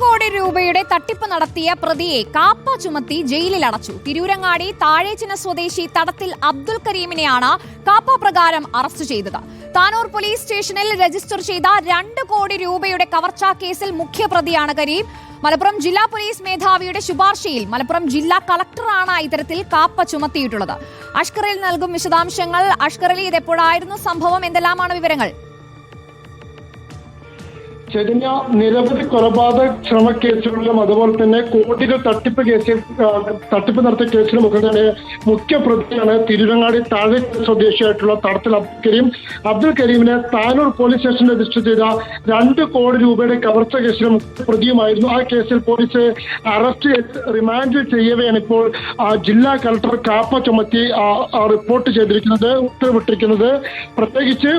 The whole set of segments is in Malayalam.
കോടി രൂപയുടെ തട്ടിപ്പ് നടത്തിയ പ്രതിയെ കാപ്പ ചുമത്തി ജയിലിൽ അടച്ചു. തിരൂരങ്ങാടി താഴേച്ചിന സ്വദേശി തടത്തിൽ അബ്ദുൽ കരീമിനെയാണ് കാപ്പ പ്രകാരം അറസ്റ്റ് ചെയ്തത്. താനൂർ പോലീസ് സ്റ്റേഷനിൽ രജിസ്റ്റർ ചെയ്ത രണ്ട് കോടി രൂപയുടെ കവർച്ചാ കേസിൽ മുഖ്യപ്രതിയാണ് കരീം. മലപ്പുറം ജില്ലാ പോലീസ് മേധാവിയുടെ ശുപാർശയിൽ മലപ്പുറം ജില്ലാ കളക്ടറാണ് ഇത്തരത്തിൽ കാപ്പ ചുമത്തിയിട്ടുള്ളത്. അഷ്കറിൽ നൽകും വിശദാംശങ്ങൾ. അഷ്കറിൽ ഇത് എപ്പോഴായിരുന്നു സംഭവം? എന്തെല്ലാമാണ് വിവരങ്ങൾ? ചൈതന്യ നിരവധി കൊലപാതക ശ്രമ കേസുകളിലും അതുപോലെ തന്നെ കോടികൾ തട്ടിപ്പ് കേസിൽ തട്ടിപ്പ് നടത്തിയ കേസിലും ഒക്കെ തന്നെ മുഖ്യ പ്രതിയാണ് തിരുവങ്ങാടി താഴെ സ്വദേശിയായിട്ടുള്ള തടത്തിൽ അബ്ദുൽ കരീം. അബ്ദുൽ കരീമിനെ താനൂർ പോലീസ് സ്റ്റേഷനിൽ രജിസ്റ്റർ ചെയ്ത രണ്ട് കോടി രൂപയുടെ കവർച്ച കേസിലും പ്രതിയുമായിരുന്നു. ആ കേസിൽ പോലീസ് അറസ്റ്റ് ചെയ്ത് റിമാൻഡ് ചെയ്യവെയാണ് ഇപ്പോൾ ജില്ലാ കളക്ടർ കാപ്പ ചുമത്തി റിപ്പോർട്ട് ചെയ്തിരിക്കുന്നത് ഉത്തരവിട്ടിരിക്കുന്നത്. പ്രത്യേകിച്ച്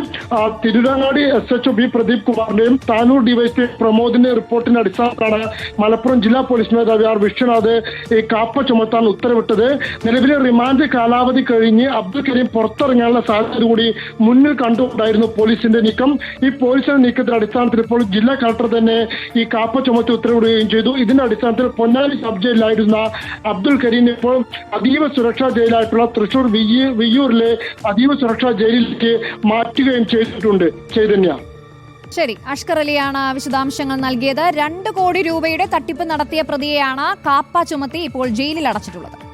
Thiruvangadi S H B Pradeep കുമാറിന്റെയും Tanur ഡിവൈസി പ്രമോദിന്റെ റിപ്പോർട്ടിന്റെ അടിസ്ഥാനത്തിലാണ് മലപ്പുറം ജില്ലാ പോലീസ് മേധാവി ആർ വിശ്വനാഥ് ഈ കാപ്പ ചുമത്താൻ ഉത്തരവിട്ടത്. നിലവിലെ റിമാൻഡ് കാലാവധി കഴിഞ്ഞ് അബ്ദുൽ കരീം പുറത്തിറങ്ങാനുള്ള സാധ്യത കൂടി മുന്നിൽ കണ്ടുകൊണ്ടായിരുന്നു പോലീസിന്റെ നീക്കം. ഈ പോലീസിന്റെ നീക്കത്തിന്റെ അടിസ്ഥാനത്തിൽ ഇപ്പോൾ ജില്ലാ കളക്ടർ തന്നെ ഈ കാപ്പ ചുമത്തി ഉത്തരവിടുകയും ചെയ്തു. ഇതിന്റെ അടിസ്ഥാനത്തിൽ പൊന്നാനി സബ് ജയിലിലായിരുന്ന അബ്ദുൽ കരീം ഇപ്പോൾ അതീവ സുരക്ഷാ ജയിലായിട്ടുള്ള തൃശൂർ വിയ്യൂരിലെ അതീവ സുരക്ഷാ ജയിലിലേക്ക് മാറ്റുകയും ചെയ്തിട്ടുണ്ട്. ചൈതന്യ. ശരി അഷ്കർ അലിയാണ് വിശദാംശങ്ങൾ നൽകിയത്. രണ്ട് കോടി രൂപയുടെ തട്ടിപ്പ് നടത്തിയ പ്രതിയെയാണ് കാപ്പ ചുമത്തി ഇപ്പോൾ ജയിലിൽ അടച്ചിട്ടുള്ളത്.